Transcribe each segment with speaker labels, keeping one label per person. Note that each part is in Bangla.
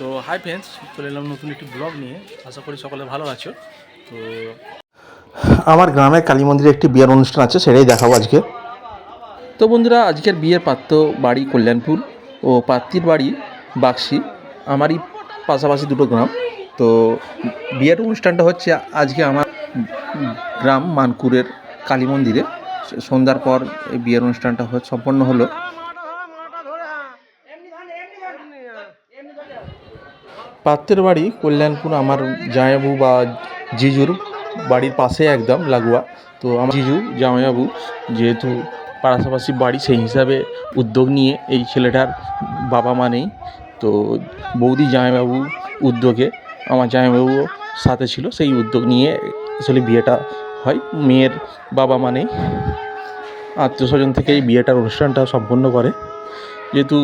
Speaker 1: তো হাই ফ্রেন্ডস চলে এলাম নতুন একটি ব্লগ নিয়ে। আশা করি সকলে ভালো আছো। তো
Speaker 2: আমার গ্রামে কালী মন্দিরে একটি বিয়ের অনুষ্ঠান আছে সেটাই দেখাবো আজকে।
Speaker 3: তো বন্ধুরা আজকের বিয়ের পাত্র বাড়ি কল্যাণপুর ও পাত্রীর বাড়ি বাক্সি আমারই পাশাপাশি দুটো গ্রাম। তো বিয়ের অনুষ্ঠানটা হচ্ছে আজকে আমার গ্রাম মানকুরের কালী মন্দিরে। সন্ধ্যার পর এই বিয়ের অনুষ্ঠানটা সম্পন্ন হলো। পাত্রের বাড়ি, কল্যাণপুর, আমার জামাইবাবু বা জিজুর বাড়ির পাশে একদম লাগোয়া। তো আমার জিজু, জামাইবাবু যেহেতু পাশাপাশি বাড়ি, সেই হিসাবে উদ্যোগ নিয়ে এই ছেলেটার বাবা মা নেই। তো বৌদি জামাইবাবু উদ্যোগে আমার জামাইবাবু সাথে ছিল, সেই উদ্যোগ নিয়ে আসলে বিয়েটা হয়। মেয়ের বাবা মা নেই, আত্মীয় স্বজন থেকে এই বিয়েটার অনুষ্ঠানটা সম্পন্ন করে। যেহেতু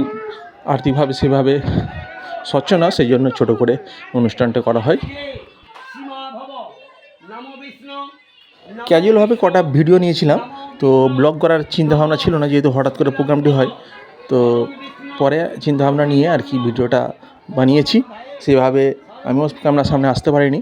Speaker 3: আর্থিকভাবে সেভাবে স্বচ্ছ না, সেই জন্য ছোটো করে অনুষ্ঠানটা করা হয়। ক্যাজুয়ালভাবে কটা ভিডিও নিয়েছিলাম, তো ব্লগ করার চিন্তাভাবনা ছিল না, যেহেতু হঠাৎ করে প্রোগ্রামটি হয়, তো পরে চিন্তাভাবনা নিয়ে আর কি ভিডিওটা বানিয়েছি। সেভাবে আমিও ক্যামেরার সামনে আসতে পারিনি।